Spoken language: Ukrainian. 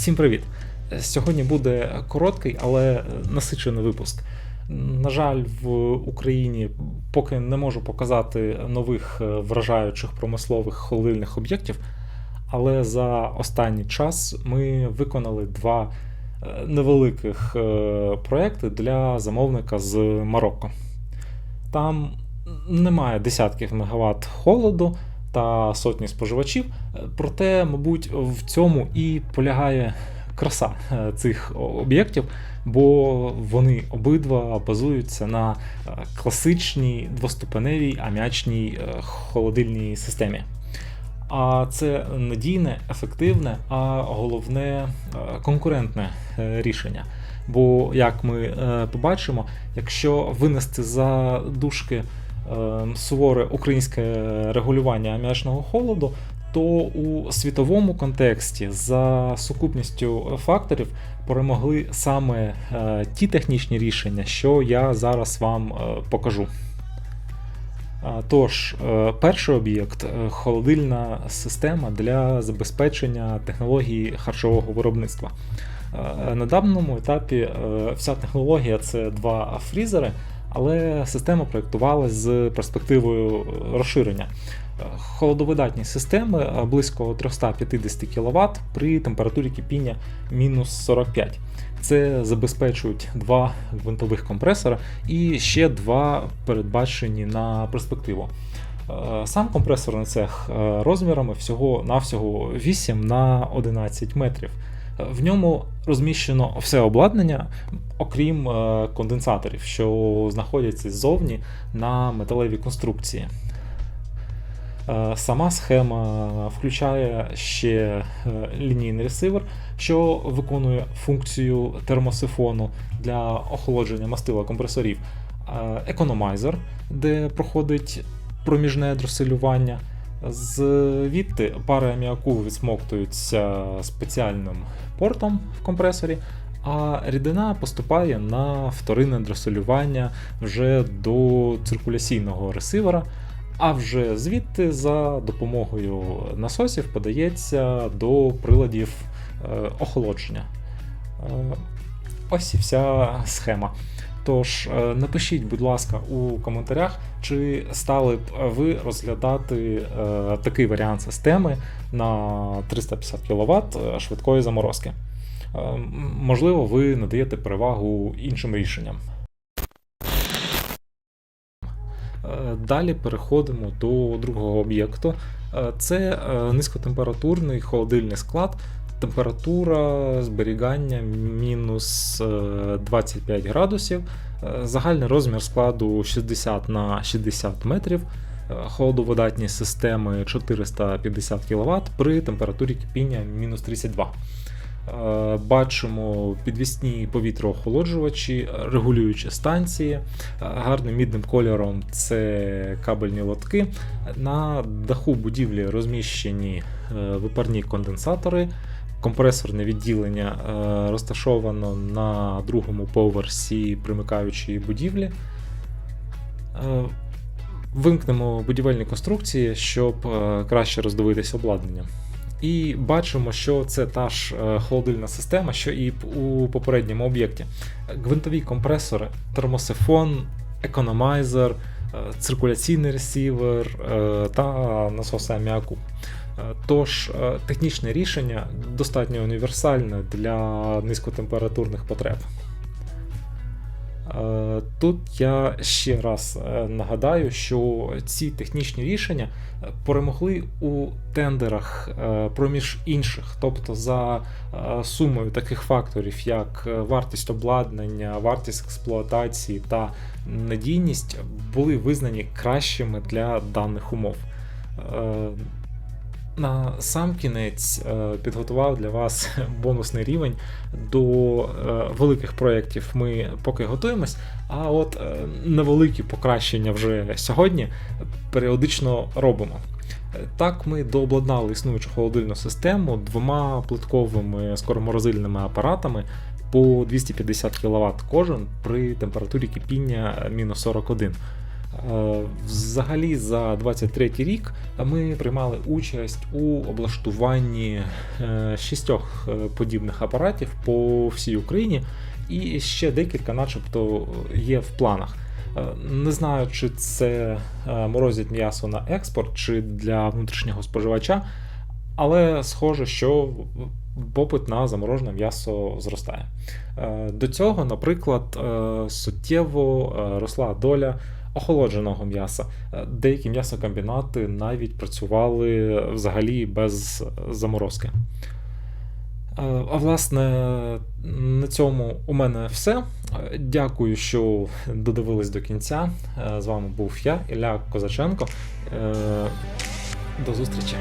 Всім привіт! Сьогодні буде короткий, але насичений випуск. На жаль, в Україні поки не можу показати нових е, вражаючих промислових холодильних об'єктів, але за останній час ми виконали два е, невеликих е, проекти для замовника з Марокко. Там немає десятків мегаватт холоду та сотні споживачів, проте, мабуть, в цьому і полягає краса е, цих об'єктів, бо вони обидва базуються на е, класичній двоступеневій ам'ячній е, холодильній системі. А це надійне, ефективне, а головне конкурентне рішення. Бо, як ми побачимо, якщо винести за дужки суворе українське регулювання ам'ячного холоду, то у світовому контексті за сукупністю факторів перемогли саме е, ті технічні рішення, що я зараз вам е, покажу. Тож, е, перший об'єкт холодильна система для забезпечення технології харчового виробництва. На даному етапі вся технологія це два фрізери, але система проєктувалася з перспективою розширення. Холодовидатність системи близько 350 кВт при температурі кипіння мінус 45. Це забезпечують два гвинтових компресора і ще два передбачені на перспективу. Е, сам компресорний цех е, розмірами всього-навсього 8 на 11 метрів. Е, в ньому розміщено все обладнання, окрім конденсаторів, що знаходяться ззовні на металевій конструкції. Е, сама схема включає ще е, лінійний ресивер, що виконує функцію термосифону для охолодження мастила компресорів, е, економайзер, де проходить проміжне дроселювання. Звідти пари аміаку відсмоктуються спеціальним портом в компресорі, а рідина поступає на вторинне дросолювання вже до циркуляційного ресивера. А вже звідти за допомогою насосів подається до приладів е, охолодження. Е, ось і вся схема. Тож, е, напишіть, будь ласка, у коментарях, чи стали б ви розглядати такий варіант системи на 350 кВт швидкої заморозки. Можливо, ви надаєте перевагу іншим рішенням. Е, далі переходимо до другого об'єкту. Е, це е, низькотемпературний холодильний склад. Температура зберігання мінус 25 градусів, загальний розмір складу 60 на 60 метрів, холодоводатні системи 450 кВт при температурі кипіння мінус 32 Е, бачимо підвісні повітроохолоджувачі, регулюючі станції. Е, гарним мідним кольором це кабельні лотки. На даху будівлі розміщені е, випарні конденсатори. Компресорне відділення розташовано на другому поверсі примикаючої будівлі. Вимкнемо будівельні конструкції, щоб краще роздивитися обладнання. І бачимо, що це та ж е, холодильна система, що і у попередньому об'єкті. Гвинтові компресори, термосифон, економайзер, е, циркуляційний ресівер е, та насоси аміаку. Тож технічне рішення достатньо універсальне для низькотемпературних потреб. Е, тут я ще раз е, нагадаю, що ці технічні рішення е, перемогли у тендерах проміж інших, тобто за сумою таких факторів, як вартість обладнання, вартість експлуатації та надійність, були визнані кращими для даних умов. На сам кінець е, підготував для вас бонусний рівень до е, великих проєктів. Ми поки готуємось, а от е, невеликі покращення вже сьогодні періодично робимо. Так, ми дообладнали існуючу холодильну систему двома плитковими скороморозильними апаратами по 250 кВт кожен при температурі кипіння мінус 41. Е, Взагалі за 23 рік ми приймали участь у облаштуванні е, шістьох е, подібних апаратів по всій Україні, і ще декілька, начебто, є в планах. Не знаю, чи це морозять м'ясо на експорт, чи для внутрішнього споживача, але схоже, що попит на заморожене м'ясо зростає. До цього, наприклад, суттєво росла доля охолодженого м'яса. Е, Деякі м'ясокомбінати навіть працювали взагалі без заморозки. Е, А власне, на цьому у мене все. Е, Дякую, що додивились до кінця. З вами був я, Ілля Козаченко. До зустрічі!